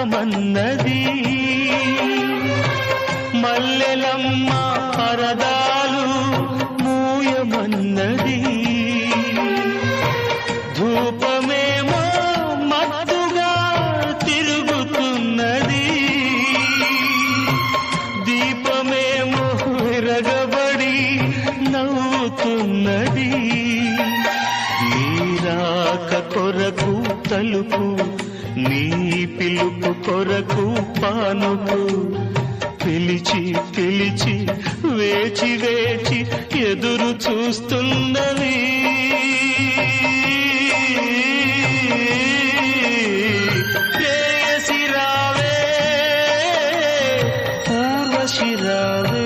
అందమన్నది మల్లెలమ్మ పరదాలు మూయమన్నది. ధూపమేమో మత్తుగా తిరుగుతున్నది. దీపమేమో విరగబడి నవ్వుతున్నది. నీరాక కొరకు తలుపు నీ పిలుపు కొరకు పానుకు పిలిచి పిలిచి వేచి వేచి ఎదురు చూస్తున్నది. రావే పూర్వశిరావే